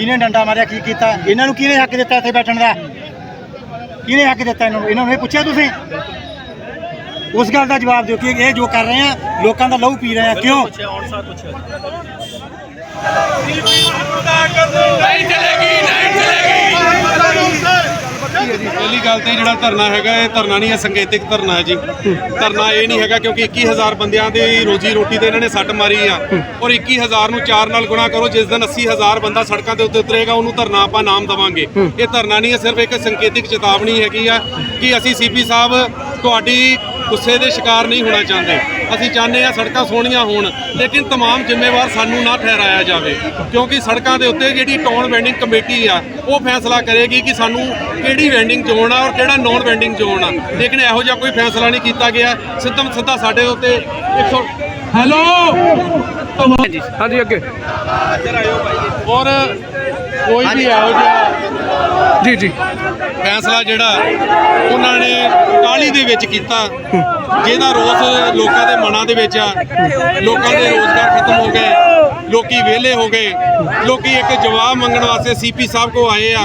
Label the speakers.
Speaker 1: ਕਿਹਨੇ ਡੰਡਾ ਮਾਰਿਆ, ਕੀ ਕੀਤਾ? ਇਹਨਾਂ ਨੂੰ ਕਿਹਨੇ ਹੱਕ ਦਿੱਤਾ ਇੱਥੇ ਬੈਠਣ ਦਾ? ਕਿਹਨੇ ਹੱਕ ਦਿੱਤਾ ਇਹਨਾਂ ਨੂੰ? ਇਹਨਾਂ ਨੂੰ ਇਹ ਪੁੱਛਿਆ ਤੁਸੀਂ? ਉਸ ਗੱਲ ਦਾ ਜਵਾਬ ਦਿਓ ਕਿ ਇਹ ਜੋ ਕਰ ਰਹੇ ਆ, ਲੋਕਾਂ ਦਾ ਲਹੂ ਪੀ ਰਹੇ ਆ। ਕਿਉਂ?
Speaker 2: ਪਹਿਲੀ ਗੱਲ ਤੇ ਜਿਹੜਾ ਧਰਨਾ ਹੈਗਾ, ਇਹ ਧਰਨਾ ਨਹੀਂ ਹੈ, ਸੰਕੇਤਿਕ ਧਰਨਾ ਹੈ ਜੀ। ਧਰਨਾ ਇਹ ਨਹੀਂ ਹੈਗਾ ਕਿਉਂਕਿ 21000 ਬੰਦਿਆਂ ਦੀ ਰੋਜੀ ਰੋਟੀ ਤੇ ਇਹਨਾਂ ਨੇ ਸੱਟ ਮਾਰੀ ਆ। ਔਰ 21000 ਨੂੰ 4 ਨਾਲ ਗੁਣਾ ਕਰੋ, ਜਿਸ ਦਿਨ 80000 ਬੰਦਾ ਸੜਕਾਂ ਦੇ ਉੱਤੇ ਉਤਰੇਗਾ, ਉਹਨੂੰ ਧਰਨਾ ਆਪਾਂ ਨਾਮ ਦਵਾਂਗੇ। ਇਹ ਧਰਨਾ ਨਹੀਂ ਹੈ, ਸਿਰਫ ਇੱਕ ਸੰਕੇਤਿਕ ਚੇਤਾਵਨੀ ਹੈਗੀ ਆ ਕਿ ਅਸੀਂ ਸੀਪੀ ਸਾਹਿਬ, ਤੁਹਾਡੀ ਗੁੱਸੇ ਦੇ ਸ਼ਿਕਾਰ ਨਹੀਂ ਹੋਣਾ ਚਾਹੁੰਦੇ ਅਸੀਂ ਚਾਹੁੰਦੇ ਆ ਸੜਕਾਂ ਸੋਹਣੀਆਂ ਹੋਣ ਲੇਕਿਨ तमाम ਜ਼ਿੰਮੇਵਾਰ ਸਾਨੂੰ ਨਾ ਠਹਿਰਾਇਆ ਜਾਵੇ ਕਿਉਂਕਿ ਸੜਕਾਂ ਦੇ ਉੱਤੇ ਜਿਹੜੀ ਟਾਊਨ ਵੈਂਡਿੰਗ ਕਮੇਟੀ ਆ ਉਹ ਫੈਸਲਾ ਕਰੇਗੀ ਕਿ ਸਾਨੂੰ ਕਿਹੜੀ ਵੈਂਡਿੰਗ ਜ਼ੋਨ ਆ ਔਰ ਕਿਹੜਾ ਨੌਨ ਵੈਂਡਿੰਗ ਜ਼ੋਨ ਆ ਲੇਕਿਨ ਇਹੋ ਜਿਹਾ ਕੋਈ ਫੈਸਲਾ ਨਹੀਂ ਕੀਤਾ ਗਿਆ ਸਿੱਧਮ ਸਿੱਧਾ ਸਾਡੇ ਉੱਤੇ 100 ਹੈਲੋ
Speaker 3: ਹਾਂਜੀ ਅੱਗੇ
Speaker 2: ਔਰ ਕੋਈ ਵੀ ਇਹੋ ਜਿਹਾ
Speaker 3: ਜੀ ਜੀ।
Speaker 2: ਫੈਸਲਾ ਜਿਹੜਾ ਉਹਨਾਂ ਨੇ ਕਾਲੀ ਦੇ ਵਿੱਚ ਕੀਤਾ, ਜਿਹਦਾ ਰੋਸ ਲੋਕਾਂ ਦੇ ਮਨਾਂ ਦੇ ਵਿੱਚ ਆ। ਲੋਕਾਂ ਦੇ ਰੋਜ਼ਗਾਰ ਖਤਮ ਹੋ ਗਏ, ਲੋਕੀ ਵਿਹਲੇ ਹੋ ਗਏ, ਲੋਕੀ ਇੱਕ ਜਵਾਬ ਮੰਗਣ ਵਾਸਤੇ ਸੀਪੀ ਸਾਹਿਬ ਕੋ ਆਏ ਆ।